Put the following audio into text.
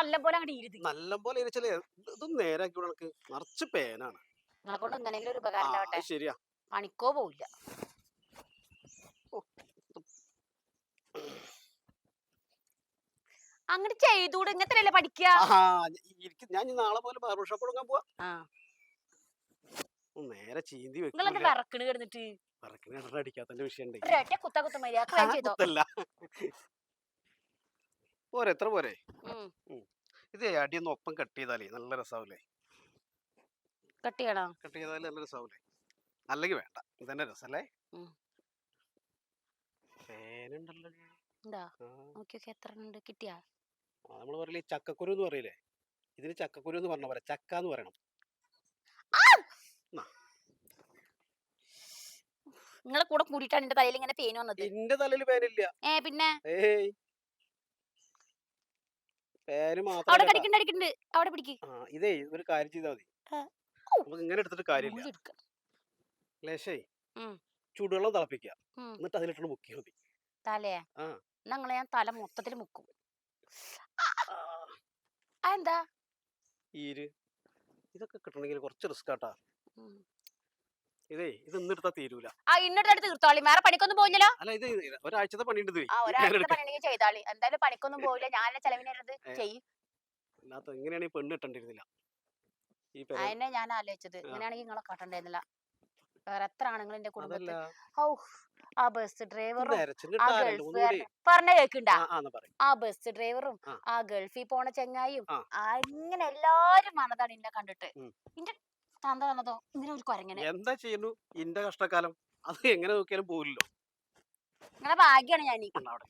നല്ല പോലെ അങ്ങോട്ട് ഇരുത് നല്ല പോലെ ഇരിച്ചല്ലേ ഇതൊന്നും നേരാക്കി വിടാൻ എനിക്ക്. നിറച്ച് പേനാണ്. നിങ്ങളെ കൊണ്ട് എന്തെങ്കിലും ഒരു ആ, ഉണ്ടാവട്ടെ. അത് ശരിയാ. പണിക്കോ പോവില്ല. അങ്ങോട്ട് ചെയ്തൂടെ. ഇങ്ങനത്തെ പഠിക്കുക ആഹാ, ഇരിക്ക്. ഞാൻ ഇനി നാളെ പോലെ ബാർബർ ഷോപ്പ് പോവാ. നേരെ ചീന്തി നിങ്ങൾ വിറക്കണ് കിടന്നിട്ട്? പറക്കിന് എണ്ണ അടിക്കാത്തതിന്റെ വിഷയം ഒരൊറ്റ കുത്ത കുത്ത മര്യാദ ചെയ്തോ. കുത്തല്ല. പോരെ എത്ര പോരെ. ഇത് അടിയൊന്ന് ഒപ്പം കട്ട് ചെയ്താലേ നല്ല രസാവൂലേ? കട്ട് ചെയ്യണോ? കട്ട് ചെയ്താലേ നല്ല രസാവൂലേ? അല്ലെങ്കിൽ വേണ്ട ഇതന്നെ രസല്ലേ? ഉണ്ട്? കിട്ടിയാ? നമ്മൾ പറയില്ലേ ചക്കക്കുരു എന്ന് പറയില്ലേ? ഇതിന് ചക്കക്കുരു എന്ന് പറഞ്ഞ പോലെ ചക്ക എന്ന് പറയണം നിങ്ങളെ കൂടെ കൂടിയിട്ടാണ് എന്റെ തലയിൽ ഇങ്ങനെ പേന് വന്നത്. എന്റെ തലയിൽ പേനില്ല. ഏ പിന്നെ? പേര് അവിടെ മാത്രം കടിക്കണ്ട് അടിക്കണ്ട് അവിടെ പിടിക്ക് ആ ഇതേ ഒരു കാര്യം ചെയ്താൽ മതി ആ. നമുക്ക് ഇങ്ങനെ എടുത്തിട്ട് കാര്യമില്ല എടുക്ക. ലേശേ ഉം. ചൂടുവെള്ളം തിളപ്പിക്കുക ഉം. എന്നിട്ട് അതിലിട്ട് മുക്കിയാൽ മതി തലേ ആ. ഞങ്ങളെ ഞാൻ തല മൊത്തത്തിൽ മുക്കും അതെന്താ ഈര് ഇതൊക്കെ കിട്ടണമെങ്കിൽ കുറച്ച് റിസ്ക് ആട്ടാ ഉം. ഇതേ ഇത് ഇന്നെടുത്താ തീരൂല. ആ ഇന്നെടുത്ത് തീർത്തോളി. വേറെ പണിക്കൊന്നും പോയില്ലല്ലോ അല്ല ഇത് ഒരാഴ്ചത്തെ പണിയുണ്ട് ആ ഒരാഴ്ചത്തെ പണിയുണ്ടെങ്കിൽ ചെയ്താളി. എന്തായാലും പണിക്കൊന്നും പോയില്ല ഞാൻ ചെലവിനുള്ളത് ഏ. ചെയ്യും. അല്ലാത്ത എങ്ങനെയാണ് ഈ പെണ്ണ് കിട്ടണ്ടിരുന്നില്ല. അതിനെ ഞാൻ ആലോചിച്ചത്. ഇങ്ങനെയാണെങ്കിൽ നിങ്ങളെ കാട്ടണ്ടായിരുന്നില്ല വേറെ എത്ര ആണുങ്ങൾ എന്റെ കുടുംബത്തിൽ ഔ ആ ബസ് ഡ്രൈവറും ആ നിരച്ചിട്ടാരല്ലോ ഗൾഫുകാരനും പറഞ്ഞ കേൾക്കണ്ട? ആ ബസ് ഡ്രൈവറും ഗൾഫിൽ പോണ ചെങ്ങായും. അങ്ങനെ എല്ലാരും വന്നതാണ് എന്നെ കണ്ടിട്ട്. എന്റെ തന്ത വന്നതോ ഇങ്ങനെ ഒരു കൊരങ്ങനെ. എന്താ ചെയ്യുന്നു? ഇന്റെ കഷ്ടക്കാലം അത് എങ്ങനെ നോക്കിയാലും നിങ്ങളെ ഭാഗ്യാണ് ഞാൻ അവിടെ